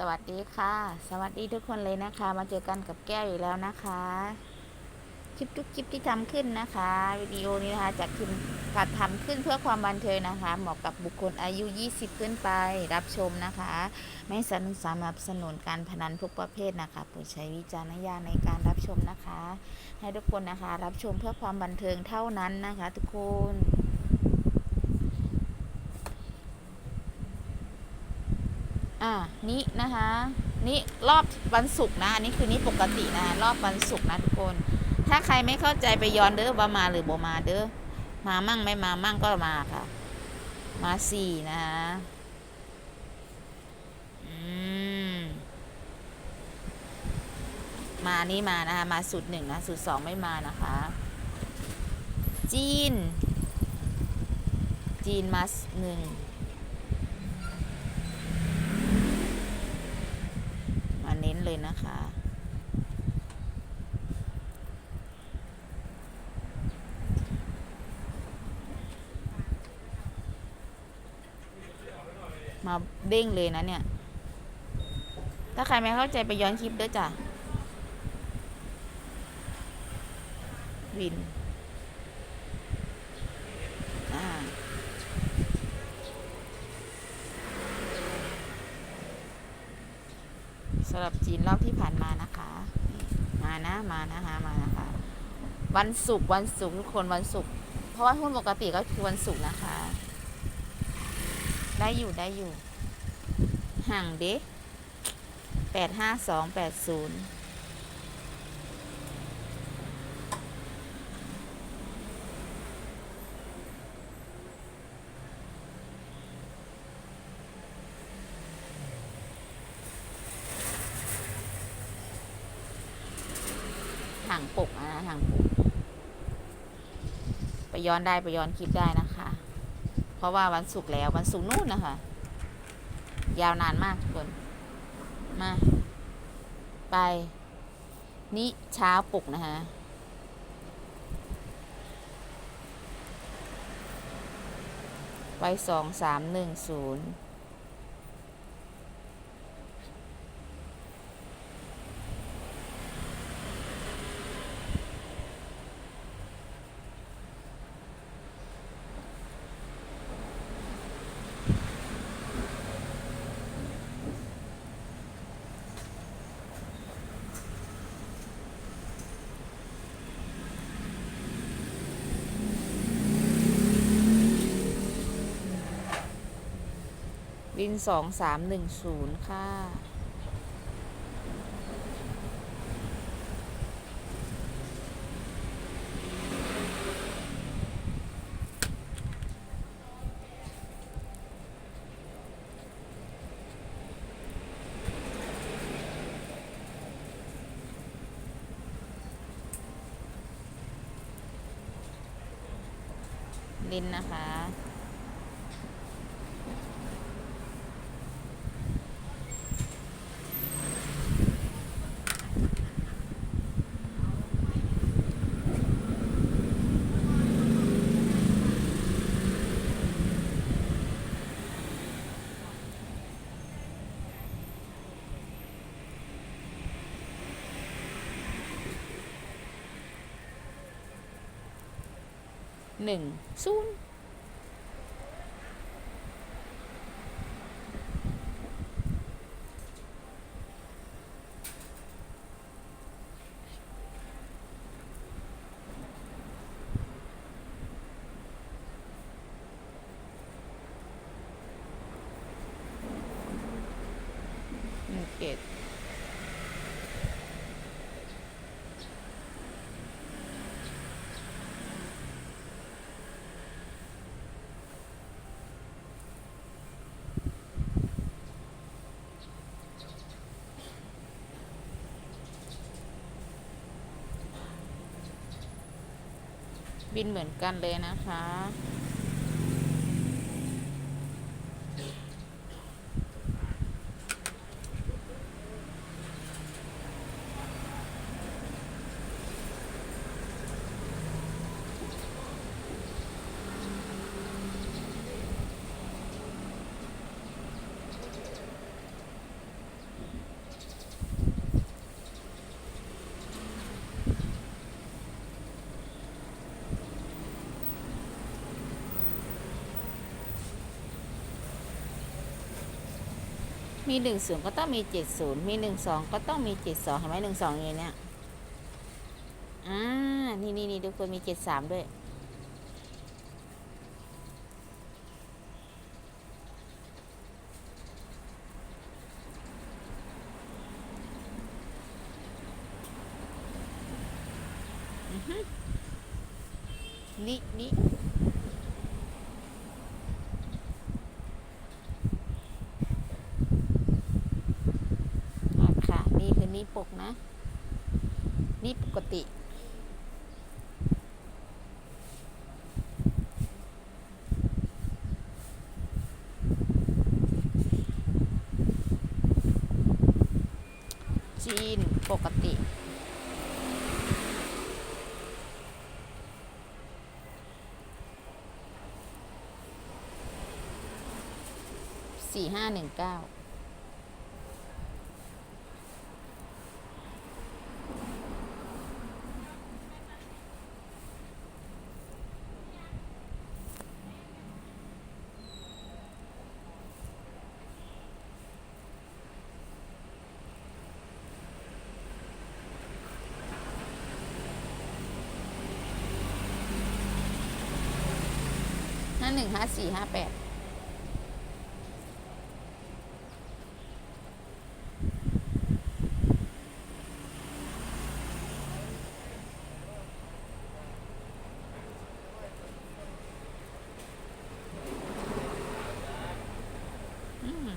สวัสดีค่ะ สวัสดีทุกคนเลยนะคะ มาเจอกันกับแก้วอีกแล้วนะคะ คลิปทุกคลิปที่ทำขึ้นนะคะ วิดีโอนี้นะคะจากทีมกัดทำขึ้นเพื่อความบันเทิงนะคะ เหมาะกับบุคคลอายุ 20 ขึ้นไปรับชมนะคะ ไม่สนับสนับสนุนการพนันทุกประเภทนะคะโปรดใช้วิจารณญาณในการรับชมนะคะ ให้ทุกคนนะคะ รับชมเพื่อความบันเทิงเท่านั้นนะคะ ทุกคน อ่านี่นะคะ นี่รอบวันศุกร์นะ อันนี้คือนี่ปกตินะ รอบวันศุกร์นะทุกคน ถ้าใครไม่เข้าใจไปย้อนเด้อว่ามาหรือบ่มาเด้อ มามั่งไม่มามั่งก็มาค่ะ มาสี่นะอืมมานี่มานะคะ มาสุดหนึ่งนะสุดสองไม่มานะคะ จีน จีนมาหนึ่ง มา เลยนะคะ มาเด้งเลยนะเนี่ย ถ้าใครไม่เข้าใจไปย้อนคลิปด้วยจ้ะ วิน อ่า สำหรับ จีนรอบที่ผ่านมานะคะ มานะมานะคะมานะคะ วันศุกร์วันศุกร์ทุกคนวันศุกร์เพราะว่าหุ้นปกติก็คือวันศุกร์นะคะ ได้อยู่ได้อยู่ ห่างเด็แปดห้าสองแปดศูนย์ ห่างปกนะห่างปกไปย้อนได้ไปย้อนคลิปได้นะคะ เพราะว่าวันศุกร์แล้ววันศุกร์นู่นนะคะ ยาวนานมากทุกคน มา ไป นี่เช้าปลุกนะคะไปสองสามหนึ่งศูนย์ วินสองสามหนึ่งศูนย์ค่ะ ลินนะคะ หนึ่งศูนย์หนึ่งเกต บินเหมือนกันเลยนะคะ มีหนึ่งศูนย์ก็ต้องมีเจ็ดศูนย์มีหนึ่งสองก็ต้องมีเจ็ดสองเห็นไหมหนึ่งสองอย่างเนี้ยอ่านี่นี่นี่ทุกคนมีเจ็ดสามด้วยอือนี่นี่อะค่ะ นี่คือ นี่ปกติจีนปกติ สี่ห้าหนึ่งเก้า ห้าหนึ่งห้าสี่ห้าแปด อืม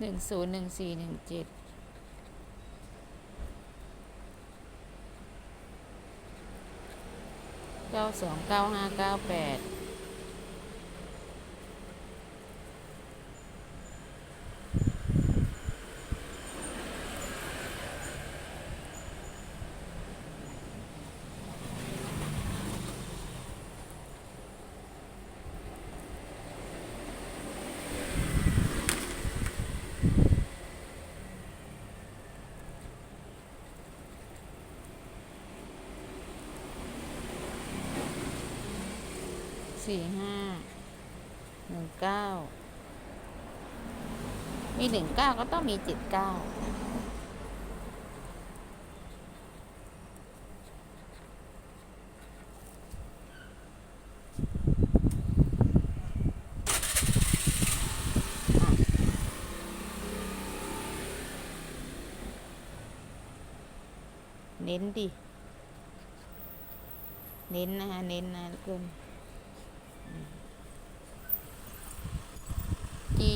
หนึ่งศูนย์หนึ่งสี่หนึ่งเจ็ดเก้าสองเก้าห้าเก้าแปด สี่ห้าหนึ่งเก้ามีหนึ่งเก้าก็ต้องมีเจ็ดเก้าเน้นดิ เน้นนะคะ เน้นนะทุกคน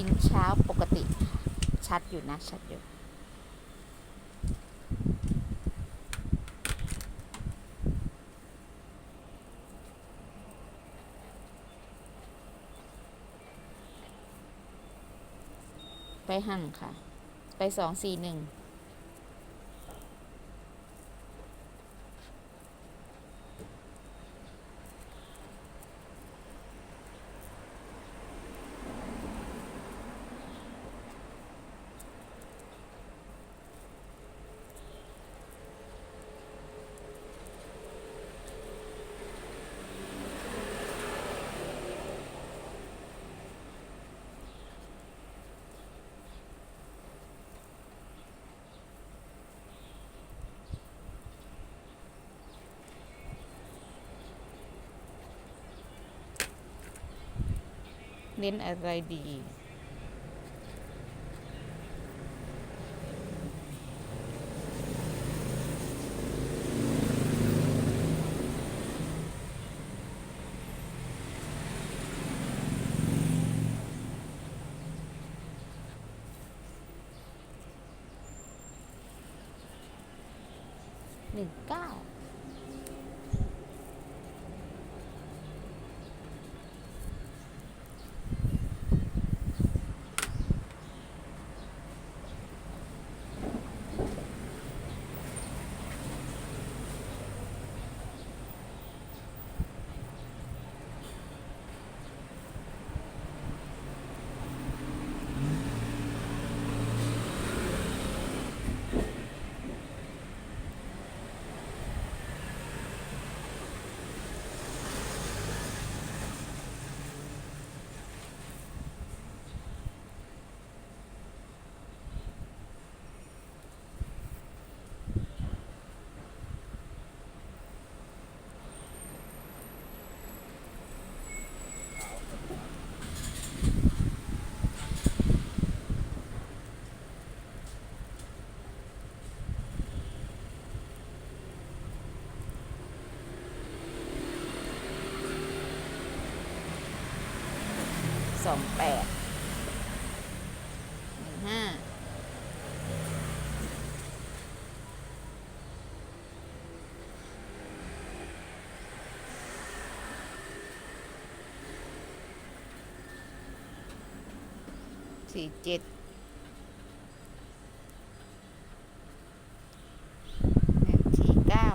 นเช้าปกติ ชัดอยู่นะ ชัดอยู่ไปหั่งค่ะ ไปสองสี่หนึ่ง เน้นอะไรดี หนึ่งเก้า ส องแปดหนึ่งห้าสี่เจ็ดหนึ่งสี่เก้า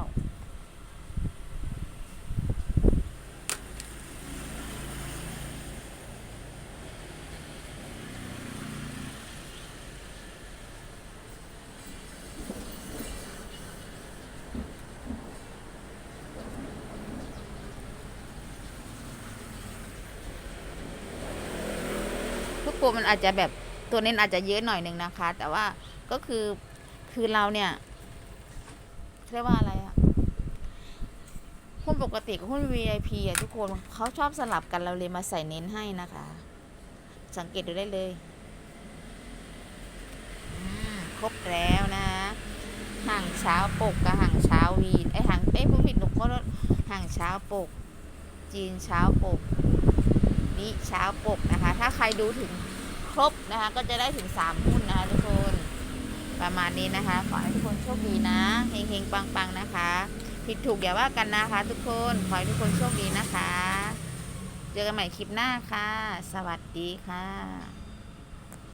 ทุกตัวมันอาจจะแบบตัวเน้นอาจจะเยอะหน่อยหนึ่งนะคะ แต่ว่าก็คือคือเราเนี่ยเรียกว่าอะไรอะหุ้นปกติกับหุ้น VIP อะทุกคนเขาชอบสลับกันเราเลยมาใส่เน้นให้นะคะ สังเกตดูได้เลยครบแล้วนะห่างเช้าปกกับห่างเช้าวีนไอห่างเอ้ผู้ผิดหนูก็ห่างเช้าปก จีนเช้าปก นี้เช้าปกนะคะ ถ้าใครดูถึงครบนะคะ ก็จะได้ถึง 3 หุ้นนะคะทุกคน ประมาณนี้นะคะ ขอให้ทุกคนโชคดีนะเฮงๆปังๆนะคะ ผิดถูกอย่าว่ากันนะคะ ทุกคน ขอให้ทุกคนโชคดีนะคะ เจอกันใหม่คลิปหน้าค่ะ สวัสดีค่ะ